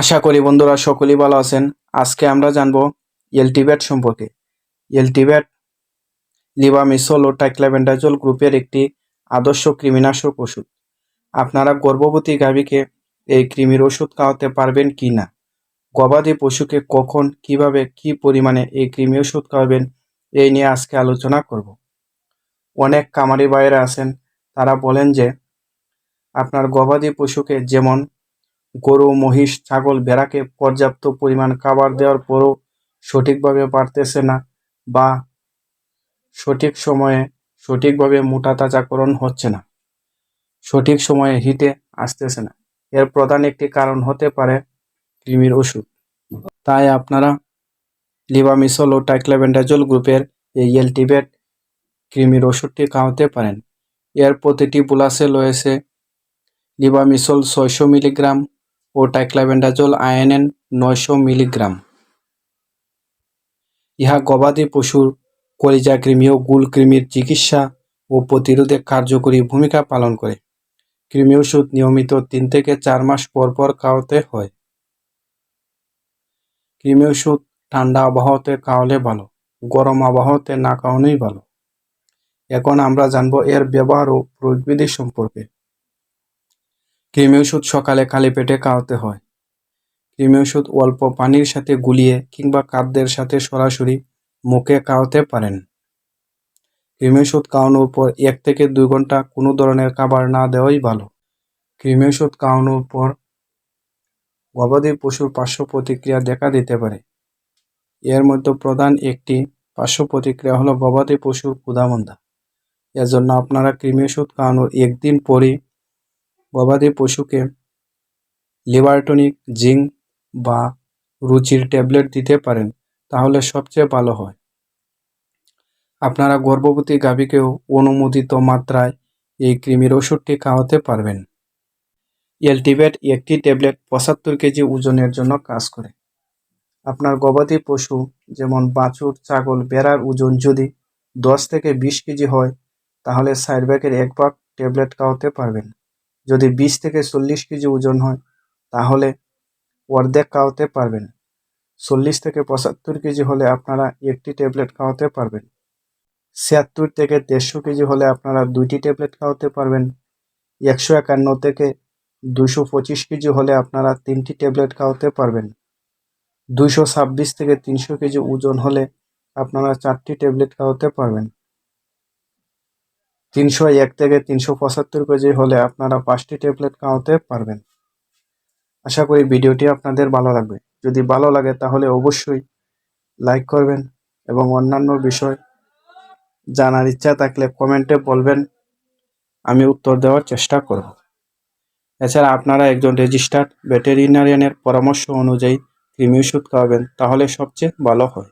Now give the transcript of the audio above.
আশা করি বন্ধুরা সকলেই ভালো আছেন। আজকে আমরা জানব এলটিব্যাট সম্পর্কে। এলটিব্যাট লিবামিসল ও টাইক্লাবেন্ডাজল গ্রুপের একটি আদর্শ কৃমিনাশক ওষুধ। আপনারা গর্ভবতী গাভীকে এই কৃমির ওষুধ খাওয়াতে পারবেন কি না? গবাদি পশুকে কখন, কীভাবে, কি পরিমাণে এই কৃমি ওষুধ খাওয়াবেন, এই নিয়ে আজকে আলোচনা করব। অনেক কামারি বাইরে আছেন, তারা বলেন যে, আপনার গবাদি পশুকে যেমন গরু, মহিষ, ছাগল, ভেড়াকে পর্যাপ্ত পরিমাণ খাবার দেওয়ার পরও সঠিকভাবে বাড়তেছে না বা সঠিক সময়ে সঠিকভাবে মোটা তাজাকরণ হচ্ছে না। সঠিক সময়ে হিটে আসতেছে না। এর প্রধান একটি কারণ হতে পারে কৃমির ওষুধ। তাই আপনারা লিবামিসল ও টাইক্লাবেন্ডাজল গ্রুপের এই এলটিবেট কৃমির ওষুধটি খাওয়াতে পারেন। এর প্রতিটি বুলাসে রয়েছে লিবামিসল ছয়শো মিলিগ্রাম ও টাইক্লাবেন্ডাজল আয়নেন নয়শো মিলিগ্রাম। ইহা গবাদি পশুর কলিজা কৃমি ও গুল কৃমির চিকিৎসা ও প্রতিরোধে কার্যকরী ভূমিকা পালন করে। কৃমি ওষুধ নিয়মিত তিন থেকে চার মাস পর পর খাওয়াতে হয়। কৃমি ওষুধ ঠান্ডা আবহাওয়াতে খাওয়ালে ভালো, গরম আবহাওয়াতে না খাওয়ানোই ভালো। এখন আমরা জানব এর ব্যবহার ও প্রয়োগবিধি সম্পর্কে। কৃমি ওষুধ সকালে খালি পেটে খাওয়াতে হয়। কৃমি ওষুধ অল্প পানির সাথে গুলিয়ে কিংবা খাদ্যের সাথে সরাসরি মুখে খাওয়াতে পারেন। কৃমি ওষুধ খাওয়ানোর পর এক থেকে দুই ঘণ্টা কোনো ধরনের খাবার না দেওয়াই ভালো। কৃমি ওষুধ খাওয়ানোর পর গবাদি পশুর পার্শ্ব প্রতিক্রিয়া দেখা দিতে পারে। এর মধ্যে প্রধান একটি পার্শ্ব প্রতিক্রিয়া হলো গবাদি পশুর ক্ষুধামন্দা। এজন্য আপনারা কৃমি ওষুধ খাওয়ানোর একদিন পরই গবাদি পশুকে লিভারটনিক জিঙ্ক বা রুচির ট্যাবলেট দিতে পারেন, তাহলে সবচেয়ে ভালো হয়। আপনারা গর্ভবতী গাভীকেও অনুমোদিত মাত্রায় এই কৃমির ওষুধটি খাওয়াতে পারবেন। এলটিভেট একটি ট্যাবলেট পঁচাত্তর কেজি ওজনের জন্য কাজ করে। আপনার গবাদি পশু, যেমন বাছুর, ছাগল, বেড়ার ওজন যদি দশ থেকে বিশ কেজি হয়, তাহলে সাইড ব্যাগের এক ভাগ ট্যাবলেট খাওয়াতে পারবেন। যদি বিশ থেকে চল্লিশ কেজি ওজন হয়, তাহলে অর্ধেক খাওয়াতে পারবেন। চল্লিশ থেকে পঁচাত্তর কেজি হলে আপনারা একটি ট্যাবলেট খাওয়াতে পারবেন। ছিয়াত্তর থেকে দেড়শো কেজি হলে আপনারা দুইটি ট্যাবলেট খাওয়াতে পারবেন। একশো একান্ন থেকে দুশো পঁচিশ কেজি হলে আপনারা তিনটি ট্যাবলেট খাওয়াতে পারবেন। দুইশো ছাব্বিশ থেকে তিনশো কেজি ওজন হলে আপনারা চারটি ট্যাবলেট খাওয়াতে পারবেন। তিনশো এক থেকে তিনশো পঁচাত্তর কেজি হলে আপনারা পাঁচটি ট্যাবলেট খাওয়াতে পারবেন। আশা করি ভিডিওটি আপনাদের ভালো লাগবে। যদি ভালো লাগে তাহলে অবশ্যই লাইক করবেন এবং অন্যান্য বিষয় জানার ইচ্ছা থাকলে কমেন্টে বলবেন, আমি উত্তর দেওয়ার চেষ্টা করব। এছাড়া আপনারা একজন রেজিস্টার্ড ভেটেরিনারিয়ানের পরামর্শ অনুযায়ী কৃমি ওষুধ খাওয়াবেন, তাহলে সবচেয়ে ভালো হয়।